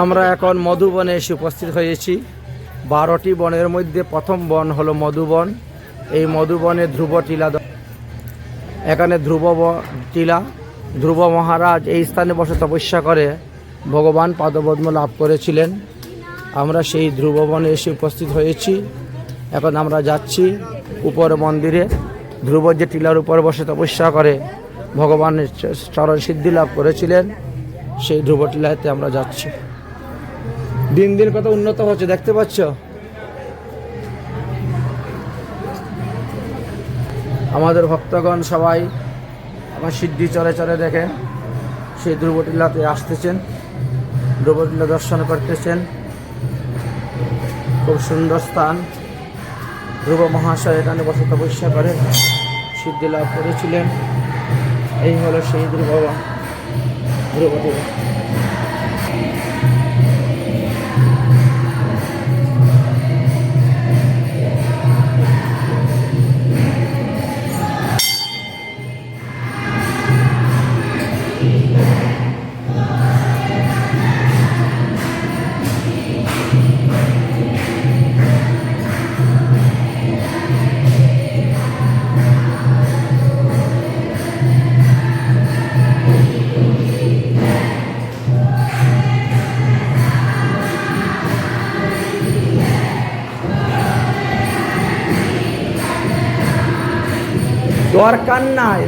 আমরা এখন মধুবনে এসে উপস্থিত হয়েছি। বারোটি বনের মধ্যে প্রথম বন হলো মধুবন এই মধুবনে ধ্রুব টিলা এখানে ধ্রুব টিলা। ধ্রুব মহারাজ এই স্থানে বসে তপস্যা করে ভগবান পাদপদ্ম লাভ করেছিলেন। আমরা সেই ধ্রুব বনে এসে উপস্থিত হয়েছি। এখন আমরা যাচ্ছি উপর মন্দিরে। ধ্রুব যে টিলার উপর বসে তপস্যা করে ভগবানের চরণ সিদ্ধি লাভ করেছিলেন। সেই ধ্রুব টিলাতে আমরা যাচ্ছি। দিন দিন কত উন্নত হচ্ছে, দেখতে পাচ্ছ? আমাদের ভক্তগণ সবাই আমার সিদ্ধি চলে চলে দেখেন। সেই ধ্রুবটিলাতে আসতেছেন ধ্রুবটিলা দর্শন করতেছেন। খুব সুন্দর স্থান। ধ্রুব মহাশয় এখানে বসে তপস্যা করে সিদ্ধি লাভ করেছিলেন। এই হলো সেই ধ্রুব ধ্রুবটিলা দরকার নাই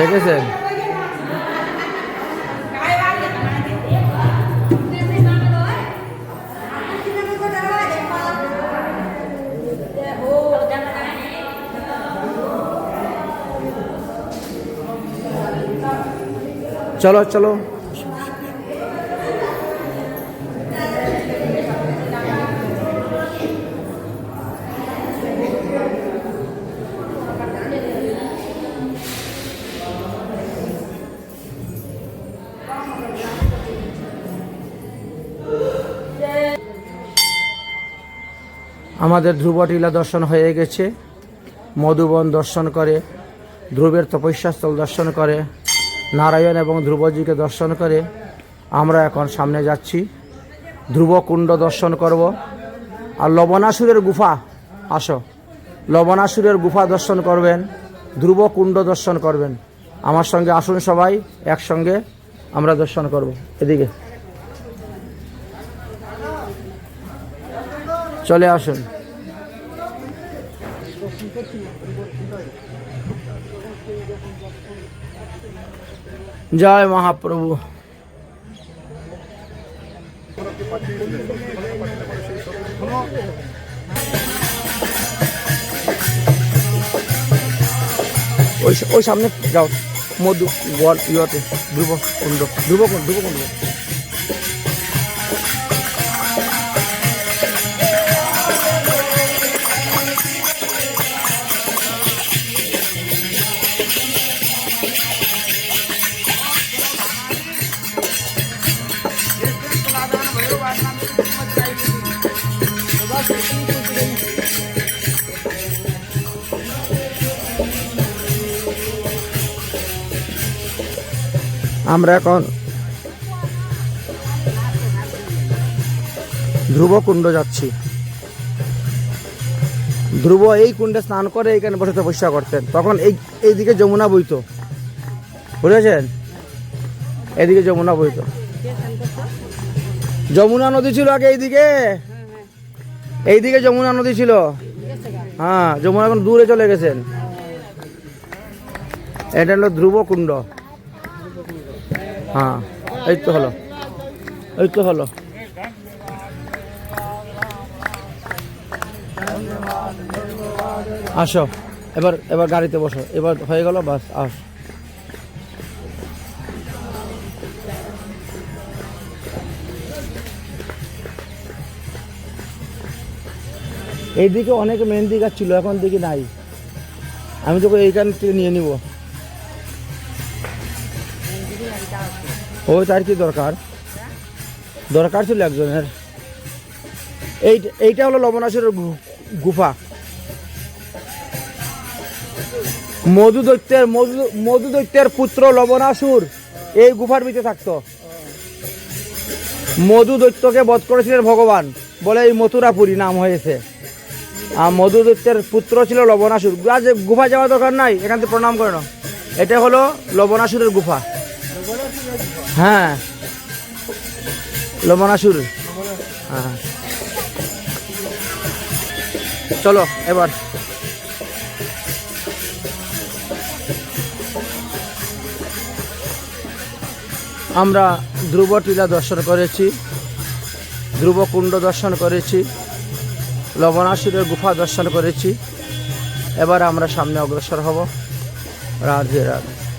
দেখেছেন চলো চলো আমাদের ধ্রুবটিলা দর্শন হয়ে গেছে। মধুবন দর্শন করে, ধ্রুবের তপস্যাস্থল দর্শন করে, নারায়ণ এবং ধ্রুবজিকে দর্শন করে আমরা এখন সামনে যাচ্ছি। ধ্রুবকুণ্ড দর্শন করব। আর লবণাসুরের গুফা, আসো। লবণাসুরের গুফা দর্শন করবেন, ধ্রুবকুণ্ড দর্শন করবেন। আমার সঙ্গে আসুন সবাই, একসঙ্গে আমরা দর্শন করব। এদিকে। চলে আসুন। জয় মহাপ্রভু। ওই ওই সামনে যাও। মধু গোয়াল ইয়তে, ধ্রুব কুণ্ড ধ্রুব কুণ্ড ধ্রুব কুণ্ড আমরা এখন ধ্রুব কুণ্ড যাচ্ছি। ধ্রুব এই কুণ্ডে স্নান করে এইখানে বসে তপস্যা করতেন। তখন এই এইদিকে যমুনা বইতো। বুঝেছেন? এদিকে যমুনা বইতো। যমুনা নদী ছিল আগে এইদিকে? এইদিকে যমুনা নদী ছিল? হ্যাঁ যমুনা এখন দূরে চলে গেছেন। এটা হলো ধ্রুব কুণ্ড। হ্যাঁ এই তো হলো, এই তো হলো। আসো, এবার এবার গাড়িতে বসো, এবার হয়ে গেল, বাস, আস। এইদিকে অনেক মেহেন্দি গাছ ছিল, এখন দেখি নাই। আমি তোকে এইখান থেকে নিয়ে নিব। ওই তার কি দরকার? দরকার ছিল একজনের। এই এইটা হলো লবণাসুরের গুফা। মধু দৈত্যের মধু মধু দৈত্যের পুত্র লবণাসুর এই গুফার ভিতরে থাকতো। মধু দৈত্যকে বধ করেছিলেন ভগবান। বলে এই মথুরাপুরী নাম হয়েছে। আর মধু দৈত্যের পুত্র ছিল লবণাসুর। গুফা যাওয়ার দরকার নাই, এখান থেকে প্রণাম করে নাও। এটা হলো লবণাসুরের গুফা। হ্যাঁ। লবণাসুর হ্যাঁ। চলো, এবার। আমরা ধ্রুব টিলা দর্শন করেছি ধ্রুবকুণ্ড দর্শন করেছি লবণাসুরের গুফা দর্শন করেছি। এবার আমরা সামনে অগ্রসর হব। রাধে রাধে।